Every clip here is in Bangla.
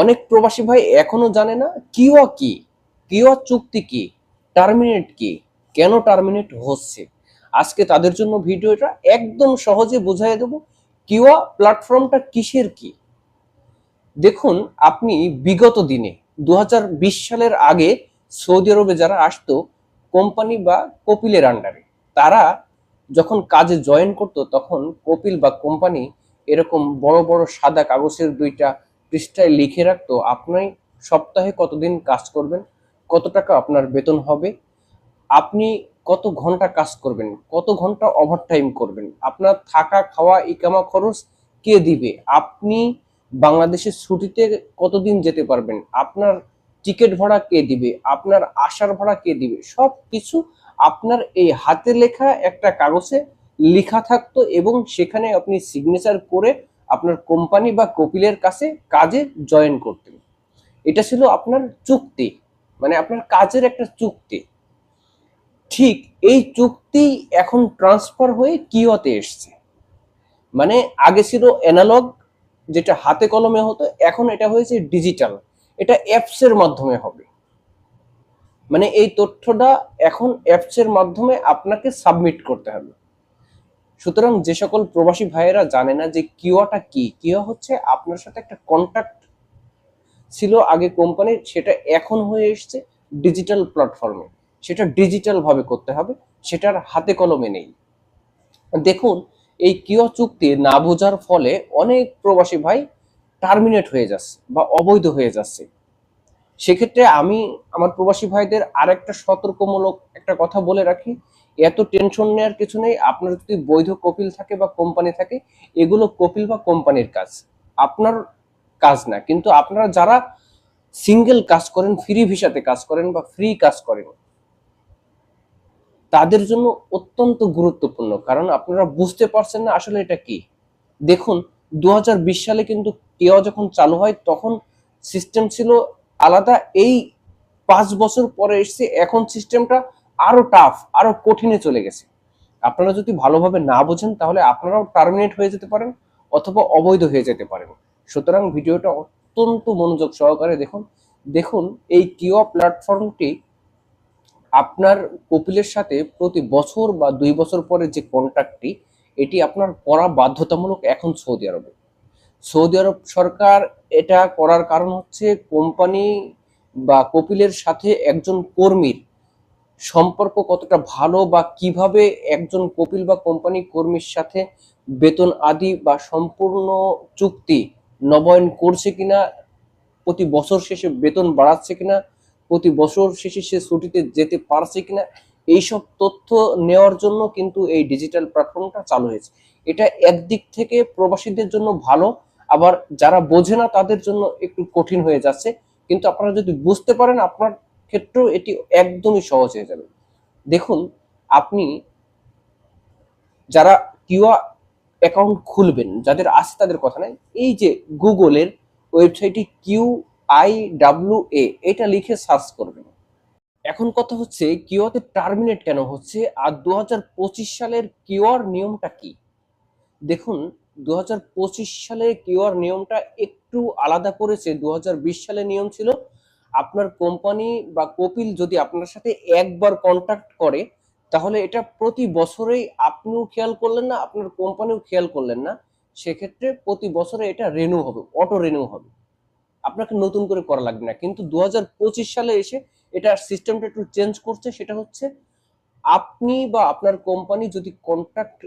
অনেক প্রবাসী ভাই এখনও জানে না কিওয়া কি? কিওয়া চুক্তি কি? টার্মিনেট কি? কেন টার্মিনেট হচ্ছে? আজকে তাদের জন্য ভিডিওটা একদম সহজে বুঝাই দেব, কিওয়া প্ল্যাটফর্মটা কিসের কি? দেখুন, আপনি বিগত দিনে দু হাজার বিশ সালের আগে সৌদি আরবে যারা আসতো, কোম্পানি বা কপিলের আন্ডারে, তারা যখন কাজে জয়েন করতো, তখন কপিল বা কোম্পানি এরকম বড় বড় সাদা কাগজের দুইটা পৃষ্ঠায় লিখে রাখতো, আপনি সপ্তাহে কতদিন কাজ করবেন, কত টাকা আপনার বেতন হবে, আপনি কত ঘণ্টা কাজ করবেন, কত ঘণ্টা ওভারটাইম করবেন, আপনার থাকা, খাওয়া ইকামা খরচ কে দিবে, আপনি বাংলাদেশের ছুটিতে কতদিন যেতে পারবেন, আপনার টিকিট ভাড়া কে দিবে, আপনার আসার ভাড়া কে দিবে, সব কিছু আপনার এই হাতে লেখা একটা কাগজে লেখা থাকতো এবং সেখানে আপনি সিগনেচার করে আপনার কোম্পানি বা কপিলের কাছে কাজে জয়েন করতেন। এটা ছিল আপনার চুক্তি মানে আপনার কাজের একটা চুক্তি। ঠিক এই চুক্তি এখন ট্রান্সফার হয়ে কিওতে এসছে। মানে আগে ছিল অ্যানালগ যেটা হাতে কলমে হতো, এখন এটা হয়েছে ডিজিটাল এটা অ্যাপস এর মাধ্যমে হবে। মানে এই তথ্যটা এখন অ্যাপস এর মাধ্যমে আপনাকে সাবমিট করতে হবে। সুতরাং যে সকল প্রবাসী ভাইয়েরা জানে না যে কিওয়াটা কি, কিওয়া হচ্ছে আপনার সাথে একটা কন্ট্যাক্ট ছিল আগে কোম্পানির সেটা এখন হয়ে এসছে ডিজিটাল প্ল্যাটফর্মে সেটা ডিজিটাল ভাবে করতে হবে, সেটার হাতে কলমে নেই। দেখুন, এই কিয় চুক্তি না বোঝার ফলে অনেক প্রবাসী ভাই টার্মিনেট হয়ে যাচ্ছে বা অবৈধ হয়ে যাচ্ছে। সেক্ষেত্রে আমি আমার প্রবাসী ভাইদের আরেকটা সতর্কমূলক একটা কথা বলে রাখি এত টেনশন নেওয়ার কিছু নেই। আপনার যদি বৈধ কপিল থাকে বা কোম্পানি থাকে, এগুলো কপিল বা কোম্পানির কাজ। আপনার কাজ না। কিন্তু আপনারা যারা সিঙ্গেল কাজ করেন ফ্রি ভিসাতে কাজ করেন বা ফ্রি কাজ করেন, তাদের জন্য অত্যন্ত গুরুত্বপূর্ণ। কারণ আপনারা বুঝতে পারছেন না আসলে এটা কি। দেখুন দু হাজার বিশ সালে কিন্তু কেওয়া যখন চালু হয়, তখন সিস্টেম ছিল আলাদা। এই পাঁচ বছর পরে এসছে, এখন সিস্টেমটা আরও টাফ আরও কঠিনে চলে গেছে। আপনারা যদি ভালোভাবে না বোঝেন, তাহলে আপনারাও টার্মিনেট হয়ে যেতে পারেন অথবা অবৈধ হয়ে যেতে পারেন। সুতরাং ভিডিওটা অত্যন্ত মনোযোগ সহকারে দেখুন। দেখুন, এই কিওয়া প্ল্যাটফর্মটি আপনার কপিলের সাথে প্রতি বছর বা দুই বছর পরে যে কন্ট্রাক্টটি এটি আপনার করা বাধ্যতামূলক এখন সৌদি আরবে। সৌদি আরব সরকার এটা করার কারণ হচ্ছে কোম্পানি বা কপিলের সাথে একজন কর্মীর সম্পর্ক কতটা ভালো বা কীভাবে একজন কপিল বা কোম্পানি কর্মীর সাথে বেতন আদি বা সম্পূর্ণ চুক্তি নবায়ন করছে কিনা, প্রতি বছর শেষে বেতন বাড়াচ্ছে কিনা, প্রতি বছর শেষে সে ছুটিতে যেতে পারছে কিনা, এইসব তথ্য নেওয়ার জন্য কিন্তু এই ডিজিটাল প্ল্যাটফর্মটা চালু হয়েছে। এটা একদিক থেকে প্রবাসীদের জন্য ভালো, আবার যারা বোঝে না তাদের জন্য একটু কঠিন হয়ে যাচ্ছে। কিন্তু আপনারা যদি বুঝতে পারেন, আপনার ক্ষেত্রেও এটি একদমই সহজ হয়ে যাবে। দেখুন, আপনি যারা কিউআ অ্যাকাউন্ট খুলবেন, যাদের আছে তাদের কথা নাই, এই যে গুগলের ওয়েবসাইটে কিউ আই ডাব্লিউ এ, এটা লিখে সার্চ করবেন। এখন কথা হচ্ছে কিওয়াতে টার্মিনেট কেন হচ্ছে, আর দু হাজার পঁচিশ সালের কিওয়ার নিয়মটা কি? দেখুন দু সালে কিওয়ার নিয়মটা একটু আলাদা করেছে দু সালে নিয়ম ছিল আপনার কোম্পানি বা কপিল যদি আপনার সাথে একবার কন্ট্যাক্ট করে, তাহলে এটা প্রতি বছরেই আপনিও খেয়াল করলেন না, আপনার কোম্পানিও খেয়াল করলেন না। সেক্ষেত্রে প্রতি বছরে এটা রেনু হবে অটো রেনু হবে। আপনাকে নতুন করে করা লাগবে না। কিন্তু দু হাজার পঁচিশ সালে এসে এটা সিস্টেমটা একটু চেঞ্জ করছে, সেটা হচ্ছে আপনি বা আপনার কোম্পানি যদি কন্ট্রাক্ট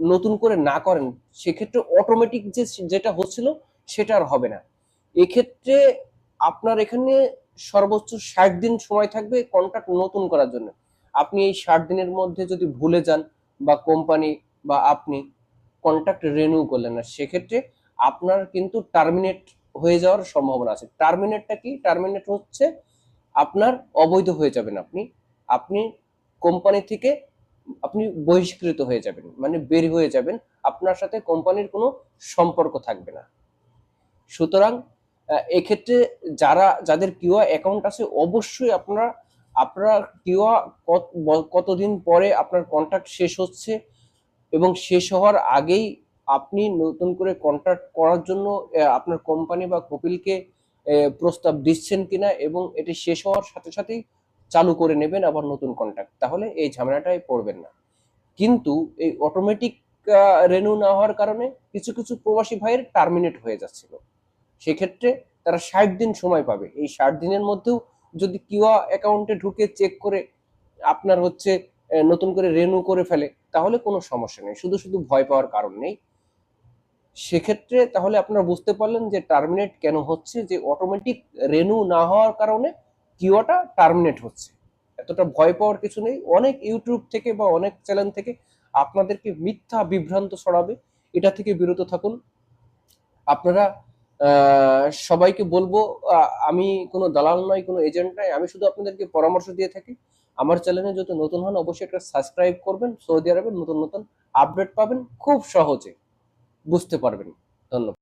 নতুন করে না করেন, সেক্ষেত্রে অটোমেটিক যে, যেটা হচ্ছিল, সেটা আর হবে না। এক্ষেত্রে আপনার এখানে সর্বোচ্চ ষাট দিন সময় থাকবে কন্ট্রাক্ট নতুন করার জন্য। আপনি এই ষাট দিনের মধ্যে যদি ভুলে যান বা কোম্পানি বা আপনি কন্ট্রাক্ট রেনিউ করলেন না, সেক্ষেত্রে আপনার কিন্তু টার্মিনেট হয়ে যাওয়ার সম্ভাবনা আছে। টার্মিনেটটা কি? টার্মিনেট হচ্ছে আপনার অবৈধ হয়ে যাবেন আপনি। আপনি কোম্পানি থেকে আপনি বহিষ্কৃত হয়ে যাবেন মানে বের হয়ে যাবেন। আপনার সাথে কোম্পানির কোনো সম্পর্ক থাকবে না। সুতরাং এক্ষেত্রে যারা, যাদের কিউআ অ্যাকাউন্ট আছে, অবশ্যই আপনারা আপনারা কিউআ কতদিন পরে আপনার কন্ট্রাক্ট শেষ হচ্ছে এবং শেষ হওয়ার আগেই আপনি নতুন করে কন্ট্রাক্ট করার জন্য আপনার কোম্পানি বা কপিলকে প্রস্তাব দিচ্ছেন কিনা এবং এটি শেষ হওয়ার সাথে সাথেই চালু করে নেবেন আবার নতুন কন্ট্রাক্ট তাহলে এই ঝামেলাটায় পড়বেন না। কিন্তু এই অটোমেটিক রেনু না হওয়ার কারণে কিছু কিছু প্রবাসী ভাইয়ের টার্মিনেট হয়ে যাচ্ছিল। সেক্ষেত্রে তারা ষাট দিন সময় পাবে। এই ষাট দিনের মধ্যেও যদি কিউয়া অ্যাকাউন্টে ঢুকে চেক করে আপনার হচ্ছে নতুন করে রেনু করে ফেলে, তাহলে কোনো সমস্যা নেই। শুধু শুধু ভয় পাওয়ার কারণ নেই। সেক্ষেত্রে তাহলে আপনারা বুঝতে পারলেন যে টার্মিনেট কেন হচ্ছে, যে অটোমেটিক রেনু না হওয়ার কারণে কিওয়াটা টার্মিনেট হচ্ছে। এতটা ভয় পাওয়ার কিছু নেই। অনেক ইউটিউব থেকে বা অনেক চ্যানেল থেকে আপনাদেরকে মিথ্যা বিভ্রান্ত ছড়াবে। এটা থেকে বিরত থাকুন। আপনারা সবাইকে বলব আমি কোনো দালাল নয় কোনো এজেন্ট নয় আমি শুধু আপনাদেরকে পরামর্শ দিয়ে থাকি। আমার চ্যানেলে যত নতুন হন, অবশ্যই একটা সাবস্ক্রাইব করবেন, সৌদি আরবের নতুন নতুন আপডেট পাবেন, খুব সহজে বুঝতে পারবেন। ধন্যবাদ।